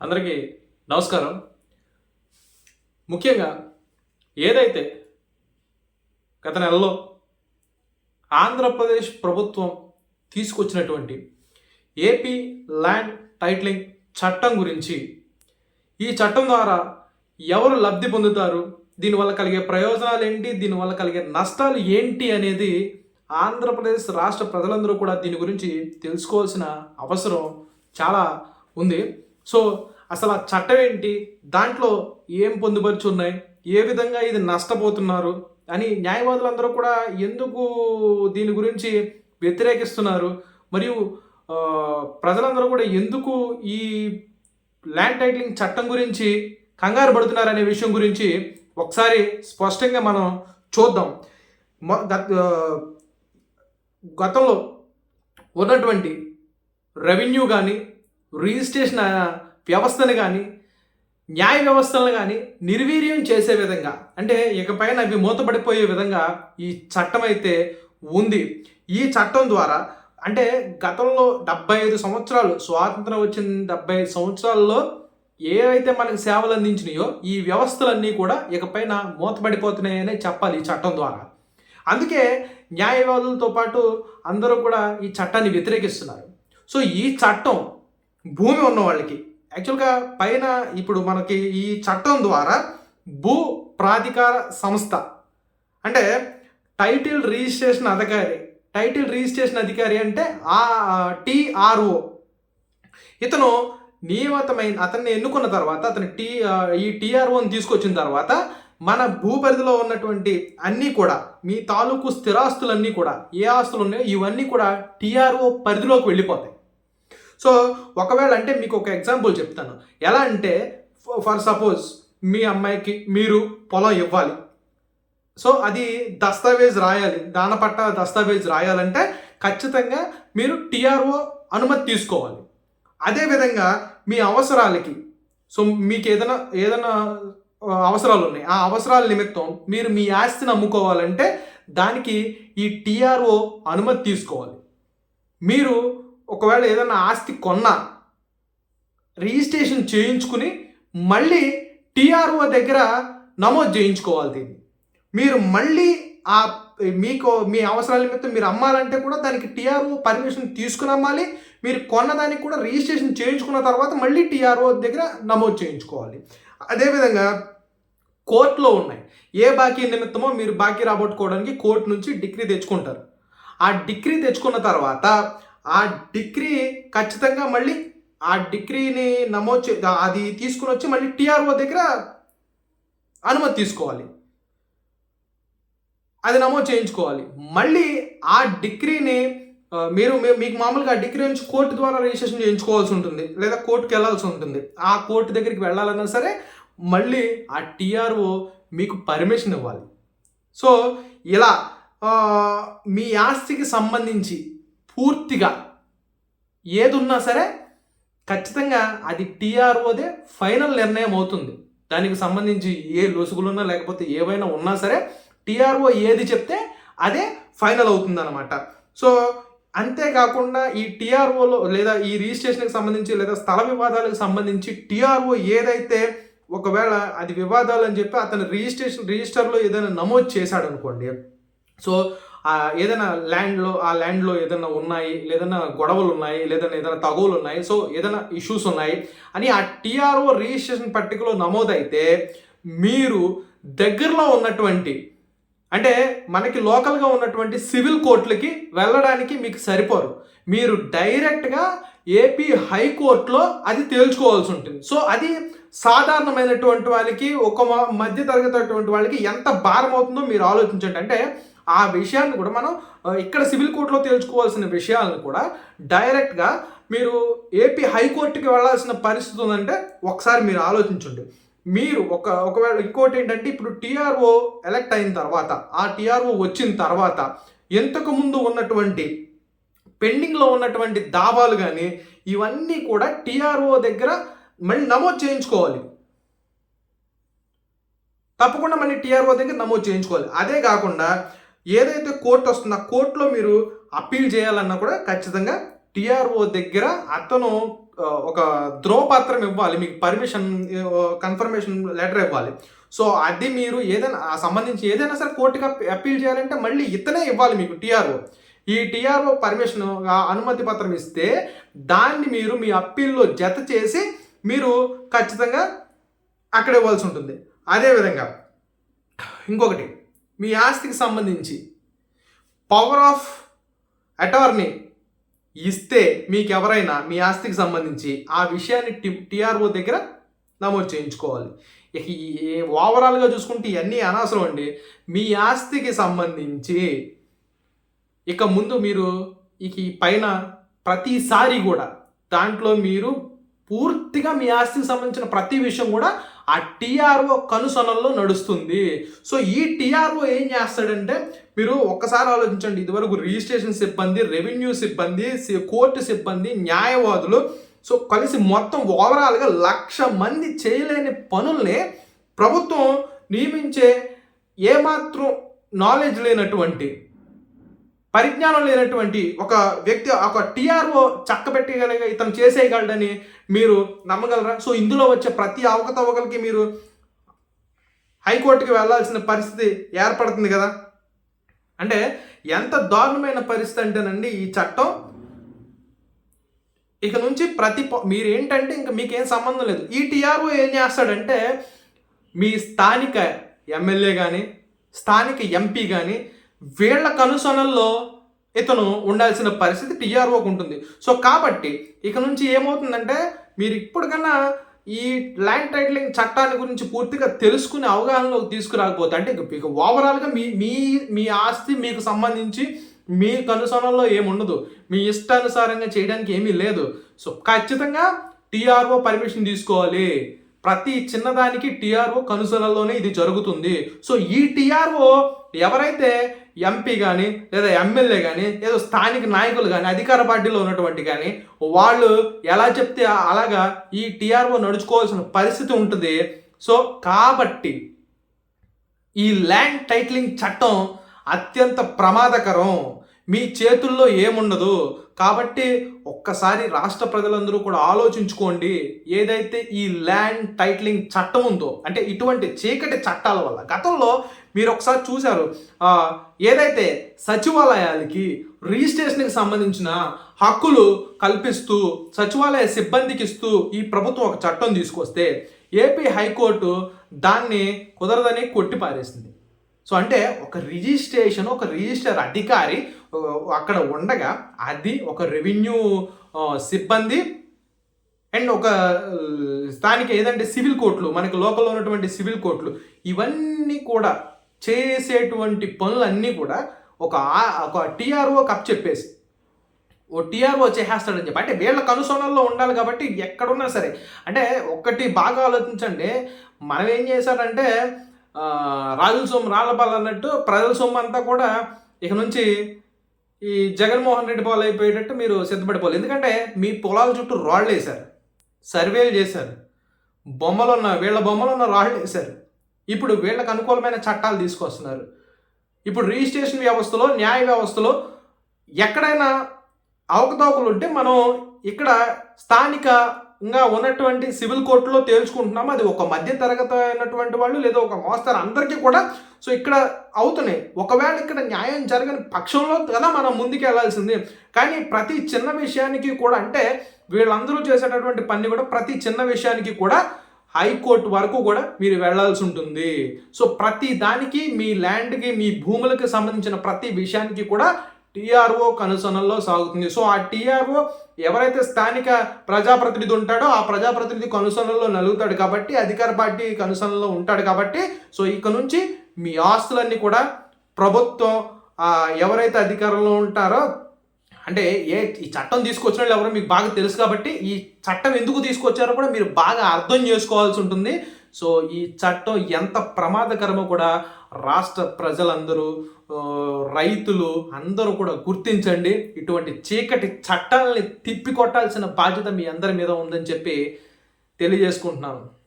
అందరికీ నమస్కారం. ముఖ్యంగా ఏదైతే గత నెలలో ఆంధ్రప్రదేశ్ ప్రభుత్వం తీసుకొచ్చినటువంటి ఏపీ ల్యాండ్ టైటిలింగ్ చట్టం గురించి ఈ చట్టం ద్వారా ఎవరు లబ్ధి పొందుతారు దీనివల్ల కలిగే ప్రయోజనాలు ఏంటి దీనివల్ల కలిగే నష్టాలు ఏంటి అనేది ఆంధ్రప్రదేశ్ రాష్ట్ర ప్రజలందరూ కూడా దీని గురించి తెలుసుకోవాల్సిన అవసరం చాలా ఉంది. సో అసలు ఆ చట్టం ఏంటి దాంట్లో ఏం పొందుపరిచి ఉన్నాయి ఏ విధంగా ఇది నష్టపోతున్నారు? అని న్యాయవాదులందరూ కూడా ఎందుకు దీని గురించి వ్యతిరేకిస్తున్నారు? మరియు ప్రజలందరూ కూడా ఎందుకు ఈ ల్యాండ్ టైటిలింగ్ చట్టం గురించి కంగారు పడుతున్నారు అనే విషయం గురించి ఒకసారి స్పష్టంగా మనం చూద్దాం. గత- గతంలో ఉన్నటువంటి రెవెన్యూ కానీ రిజిస్ట్రేషన్ వ్యవస్థను కానీ న్యాయ వ్యవస్థలను కానీ నిర్వీర్యం చేసే విధంగా అంటే ఇకపైన అవి మూతపడిపోయే విధంగా ఈ చట్టం అయితే ఉంది. ఈ చట్టం ద్వారా అంటే గతంలో డెబ్బై ఐదు సంవత్సరాలు స్వాతంత్రం వచ్చిన డెబ్బై ఐదు సంవత్సరాల్లో ఏవైతే మనకు సేవలు అందించినాయో ఈ వ్యవస్థలన్నీ కూడా ఇకపైన మూతపడిపోతున్నాయనే చెప్పాలి ఈ చట్టం ద్వారా. అందుకే న్యాయవాదులతో పాటు అందరూ కూడా ఈ చట్టాన్ని వ్యతిరేకిస్తున్నారు. సో ఈ చట్టం భూమి ఉన్న వాళ్ళకి యాక్చువల్గా పైన ఇప్పుడు మనకి ఈ చట్టం ద్వారా భూ ప్రాధికార సంస్థ అంటే టైటిల్ రిజిస్ట్రేషన్ అధికారి టైటిల్ రిజిస్ట్రేషన్ అధికారి అంటే ఆ టిఆర్ఓ ఇతను నియమితమైన అతన్ని ఎన్నుకున్న తర్వాత అతను టీ ఈ టీఆర్ఓని తీసుకొచ్చిన తర్వాత మన భూపరిధిలో ఉన్నటువంటి అన్నీ కూడా మీ తాలూకు స్థిరాస్తులన్నీ కూడా ఏ ఆస్తులు ఉన్నాయో ఇవన్నీ కూడా టీఆర్ఓ పరిధిలోకి వెళ్ళిపోతాయి. సో ఒకవేళ అంటే మీకు ఒక ఎగ్జాంపుల్ చెప్తాను. ఎలా అంటే ఫర్ సపోజ్ మీ అమ్మాయికి మీరు పొలం ఇవ్వాలి. సో అది దస్తావేజ్ రాయాలి. దాన పట్ట దస్తావేజ్ రాయాలంటే ఖచ్చితంగా మీరు టీఆర్ఓ అనుమతి తీసుకోవాలి. అదేవిధంగా మీ అవసరాలకి సో మీకు ఏదైనా ఏదైనా అవసరాలు ఉన్నాయి. ఆ అవసరాల నిమిత్తం మీరు మీ ఆస్తిని అమ్ముకోవాలంటే దానికి ఈ టీఆర్ఓ అనుమతి తీసుకోవాలి. మీరు ఒకవేళ ఏదైనా ఆస్తి కొన్నా రిజిస్ట్రేషన్ చేయించుకుని మళ్ళీ టీఆర్ఓ దగ్గర నమోదు చేయించుకోవాలి దీన్ని. మీరు మళ్ళీ ఆ మీకు మీ అవసరాల నిమిత్తం మీరు అమ్మాలంటే కూడా దానికి టీఆర్ఓ పర్మిషన్ తీసుకుని అమ్మాలి. మీరు కొన్నదానికి కూడా రిజిస్ట్రేషన్ చేయించుకున్న తర్వాత మళ్ళీ టీఆర్ఓ దగ్గర నమోదు చేయించుకోవాలి. అదేవిధంగా కోర్టులో ఉన్నాయి. ఏ బాకీ నిమిత్తమో మీరు బాకీ రాబట్టుకోవడానికి కోర్టు నుంచి డిగ్రీ తెచ్చుకుంటారు. ఆ డిగ్రీ తెచ్చుకున్న తర్వాత ఆ డిగ్రీ ఖచ్చితంగా మళ్ళీ ఆ డిగ్రీని నమోదు అది తీసుకుని వచ్చి మళ్ళీ టీఆర్ఓ దగ్గర అనుమతి తీసుకోవాలి. అది నమోదు చేయించుకోవాలి. మళ్ళీ ఆ డిగ్రీని మీరు మీకు మామూలుగా ఆ డిగ్రీ నుంచి కోర్టు ద్వారా రిజిస్ట్రేషన్ చేయించుకోవాల్సి ఉంటుంది లేదా కోర్టుకి వెళ్ళాల్సి ఉంటుంది. ఆ కోర్టు దగ్గరికి వెళ్ళాలన్నా సరే మళ్ళీ ఆ టీఆర్ఓ మీకు పర్మిషన్ ఇవ్వాలి. సో ఇలా మీ ఆస్తికి సంబంధించి పూర్తిగా ఏది ఉన్నా సరే ఖచ్చితంగా అది టీఆర్ఓదే ఫైనల్ నిర్ణయం అవుతుంది. దానికి సంబంధించి ఏ లొసుగులున్నా లేకపోతే ఏవైనా ఉన్నా సరే టీఆర్ఓ ఏది చెప్తే అదే ఫైనల్ అవుతుంది అనమాట సో అంతేకాకుండా ఈ టీఆర్ఓలో లేదా ఈ రిజిస్ట్రేషన్కి సంబంధించి లేదా స్థల వివాదాలకు సంబంధించి టీఆర్ఓ ఏదైతే ఒకవేళ అది వివాదాలు అని చెప్పి అతను రిజిస్ట్రేషన్ రిజిస్టర్లో ఏదైనా నమోదు చేశాడు అనుకోండి సో ఏదైనా ల్యాండ్లో ఆ ల్యాండ్లో ఏదైనా ఉన్నాయి లేదన్నా గొడవలు ఉన్నాయి లేదన్నా ఏదైనా తగువులు ఉన్నాయి సో ఏదైనా ఇష్యూస్ ఉన్నాయి అని ఆ టీఆర్ఓ రిజిస్ట్రేషన్ పట్టికలో నమోదైతే మీరు దగ్గరలో ఉన్నటువంటి అంటే మనకి లోకల్గా ఉన్నటువంటి సివిల్ కోర్టులకి వెళ్ళడానికి మీకు సరిపోరు. మీరు డైరెక్ట్గా ఏపీ హైకోర్టులో అది తేల్చుకోవాల్సి ఉంటుంది. సో అది సాధారణమైనటువంటి వాళ్ళకి ఒక మధ్య తరగతి వాళ్ళకి ఎంత భారం అవుతుందో మీరు ఆలోచించండి. అంటే ఆ విషయాన్ని కూడా మనం ఇక్కడ సివిల్ కోర్టులో తేల్చుకోవాల్సిన విషయాలను కూడా డైరెక్ట్గా మీరు ఏపీ హైకోర్టుకి వెళ్ళాల్సిన పరిస్థితి ఉందంటే ఒకసారి మీరు ఆలోచించండి. మీరు ఒక ఒకవేళ ఇంకోటి ఏంటంటే ఇప్పుడు టీఆర్ఓ ఎలక్ట్ అయిన తర్వాత ఆ టీఆర్ఓ వచ్చిన తర్వాత ఎంతకు ముందు ఉన్నటువంటి పెండింగ్లో ఉన్నటువంటి దావాలు కానీ ఇవన్నీ కూడా టీఆర్ఓ దగ్గర మళ్ళీ నమోదు చేయించుకోవాలి. తప్పకుండా మళ్ళీ టీఆర్ఓ దగ్గర నమోదు చేయించుకోవాలి. అదే కాకుండా ఏదైతే కోర్టు వస్తుందో ఆ కోర్టులో మీరు అప్పీల్ చేయాలన్నా కూడా ఖచ్చితంగా టీఆర్ఓ దగ్గర అతను ఒక ధ్రువపత్రం ఇవ్వాలి. మీకు పర్మిషన్ కన్ఫర్మేషన్ లెటర్ ఇవ్వాలి. సో అది మీరు ఏదైనా సంబంధించి ఏదైనా సరే కోర్టుకి అప్పీల్ చేయాలంటే మళ్ళీ ఇతనే ఇవ్వాలి మీకు టీఆర్ఓ. ఈ టీఆర్ఓ పర్మిషన్ అనుమతి పత్రం ఇస్తే దాన్ని మీరు మీ అప్పీల్లో జత చేసి మీరు ఖచ్చితంగా అక్కడ ఇవ్వాల్సి ఉంటుంది. అదేవిధంగా ఇంకొకటి మీ ఆస్తికి సంబంధించి పవర్ ఆఫ్ అటార్నీ ఇస్తే మీకు ఎవరైనా మీ ఆస్తికి సంబంధించి ఆ విషయాన్ని టి టీఆర్ఓ దగ్గర నమోదు చేయించుకోవాలి. ఇక ఈ ఓవరాల్గా చూసుకుంటే ఇవన్నీ అనవసరం అండి. మీ ఆస్తికి సంబంధించి ఇక ముందు మీరు ఇక ఈ పైన ప్రతిసారి కూడా దాంట్లో మీరు పూర్తిగా మీ ఆస్తికి సంబంధించిన ప్రతి విషయం కూడా ఆ టీఆర్ఓ కనుసనల్లో నడుస్తుంది. సో ఈ టీఆర్ఓ ఏం చేస్తాడంటే మీరు ఒక్కసారి ఆలోచించండి. ఇదివరకు రిజిస్ట్రేషన్ సిబ్బంది రెవెన్యూ సిబ్బంది కోర్టు సిబ్బంది న్యాయవాదులు సో కలిసి మొత్తం ఓవరాల్గా లక్ష మంది చేయలేని పనుల్ని ప్రభుత్వం నియమించే ఏమాత్రం నాలెడ్జ్ లేనటువంటి పరిజ్ఞానం లేనటువంటి ఒక వ్యక్తి ఒక టీఆర్ఓ చక్కబెట్టగలిగే ఇతను చేసేయగలడని మీరు నమ్మగలరా? సో ఇందులో వచ్చే ప్రతి అవకతవకలకి మీరు హైకోర్టుకి వెళ్ళాల్సిన పరిస్థితి ఏర్పడుతుంది కదా? అంటే ఎంత దారుణమైన పరిస్థితి అంటేనండి ఈ చట్టం. ఇక నుంచి ప్రతి మీరు ఏంటంటే ఇంకా మీకేం సంబంధం లేదు. ఈ టీఆర్ఓ ఏం చేస్తాడంటే మీ స్థానిక ఎమ్మెల్యే కానీ స్థానిక ఎంపీ కానీ వీళ్ళ కనుసనల్లో ఇతను ఉండాల్సిన పరిస్థితి టీఆర్ఓకి ఉంటుంది. సో కాబట్టి ఇక నుంచి ఏమవుతుందంటే మీరు ఇప్పటికన్నా ఈ ల్యాండ్ టైటిలింగ్ చట్టాన్ని గురించి పూర్తిగా తెలుసుకుని అవగాహనలోకి తీసుకురాకపోతే అంటే ఇక ఓవరాల్గా మీ మీ మీ ఆస్తి మీకు సంబంధించి మీ కనుసనల్లో ఏముండదు మీ ఇష్టానుసారంగా చేయడానికి ఏమీ లేదు. సో ఖచ్చితంగా టీఆర్ఓ పర్మిషన్ తీసుకోవాలి. ప్రతి చిన్నదానికి టీఆర్ఓ కనుసనల్లోనే ఇది జరుగుతుంది. సో ఈ టీఆర్ఓ ఎవరైతే ఎంపీ కానీ లేదా ఎమ్మెల్యే కానీ ఏదో స్థానిక నాయకులు కానీ అధికార పార్టీలో ఉన్నటువంటి కానీ వాళ్ళు ఎలా చెప్తే అలాగా ఈ టీఆర్ఓ నడుచుకోవాల్సిన పరిస్థితి ఉంటుంది. సో కాబట్టి ఈ ల్యాండ్ టైటిలింగ్ చట్టం అత్యంత ప్రమాదకరం. మీ చేతుల్లో ఏముండదు కాబట్టి ఒక్కసారి రాష్ట్ర ప్రజలందరూ కూడా ఆలోచించుకోండి. ఏదైతే ఈ ల్యాండ్ టైటిలింగ్ చట్టం ఉందో అంటే ఇటువంటి చీకటి చట్టాల వల్ల. గతంలో మీరు ఒకసారి చూశారు ఏదైతే సచివాలయాలకి రిజిస్ట్రేషన్కి సంబంధించిన హక్కులు కల్పిస్తూ సచివాలయ సిబ్బందికి ఇస్తూ ఈ ప్రభుత్వం ఒక చట్టం తీసుకొస్తే ఏపీ హైకోర్టు దాన్ని కుదరదని కొట్టిపారేసింది. సో అంటే ఒక రిజిస్ట్రేషన్ ఒక రిజిస్టర్ అధికారి అక్కడ ఉండగా అది ఒక రెవెన్యూ సిబ్బంది అండ్ ఒక స్థానిక ఏదంటే సివిల్ కోర్టులు మనకి లోకల్లో ఉన్నటువంటి సివిల్ కోర్టులు ఇవన్నీ కూడా చేసేటువంటి పనులన్నీ కూడా ఒక ఒక టీఆర్ఓ కప్ చెప్పేసి ఓ టీఆర్ఓ చేసేస్తాడని చెప్పి అంటే వీళ్ళ కనుసోనల్లో ఉండాలి కాబట్టి ఎక్కడున్నా సరే అంటే ఒక్కటి బాగా ఆలోచించండి మనం ఏం చేశారంటే రాజుల సొమ్ము రాళ్ళపాలన్నట్టు ప్రజల సొమ్ము అంతా కూడా ఇక నుంచి ఈ జగన్మోహన్ రెడ్డి పాలు అయిపోయేటట్టు మీరు సిద్ధపడిపోవాలి. ఎందుకంటే మీ పొలాల చుట్టూ రాళ్ళు వేశారు. సర్వేలు చేశారు. బొమ్మలు ఉన్న వీళ్ళ బొమ్మలు ఉన్న రాళ్ళు వేశారు. ఇప్పుడు వీళ్ళకు అనుకూలమైన చట్టాలు తీసుకొస్తున్నారు. ఇప్పుడు రిజిస్ట్రేషన్ వ్యవస్థలో న్యాయ వ్యవస్థలో ఎక్కడైనా అవకతవకలు ఉంటే మనం ఇక్కడ స్థానిక ఇంకా ఉన్నటువంటి సివిల్ కోర్టులో తేల్చుకుంటున్నాము? అది ఒక మధ్య తరగతి అయినటువంటి వాళ్ళు లేదా ఒక మోస్తారు అందరికీ కూడా సో ఇక్కడ అవుతున్నాయి. ఒకవేళ ఇక్కడ న్యాయం జరగని పక్షంలో కదా మనం ముందుకు వెళ్ళాల్సింది కానీ ప్రతి చిన్న విషయానికి కూడా అంటే వీళ్ళందరూ చేసేటటువంటి పని కూడా ప్రతి చిన్న విషయానికి కూడా హైకోర్టు వరకు కూడా మీరు వెళ్ళాల్సి ఉంటుంది. సో ప్రతి దానికి మీ ల్యాండ్కి మీ భూములకు సంబంధించిన ప్రతి విషయానికి కూడా టీఆర్ఓ కనుసనల్లో సాగుతుంది. సో ఆ టీఆర్ఓ ఎవరైతే స్థానిక ప్రజాప్రతినిధి ఉంటాడో ఆ ప్రజాప్రతినిధి కనుసనల్లో నలుగుతాడు కాబట్టి అధికార పార్టీ కనుసనల్లో ఉంటాడు కాబట్టి సో ఇక నుంచి మీ ఆస్తులన్నీ కూడా ప్రభుత్వం ఎవరైతే అధికారంలో ఉంటారో అంటే ఏ ఈ చట్టం తీసుకొచ్చిన వాళ్ళు ఎవరో మీకు బాగా తెలుసు కాబట్టి ఈ చట్టం ఎందుకు తీసుకొచ్చారో కూడా మీరు బాగా అర్థం చేసుకోవాల్సి ఉంటుంది. సో ఈ చట్టం ఎంత ప్రమాదకరమో కూడా రాష్ట్ర ప్రజలందరూ రైతులు అందరూ కూడా గుర్తించండి. ఇటువంటి చీకటి చట్టాలని తిప్పికొట్టాల్సిన బాధ్యత మీ అందరి మీద ఉందని చెప్పి తెలియజేసుకుంటున్నాను.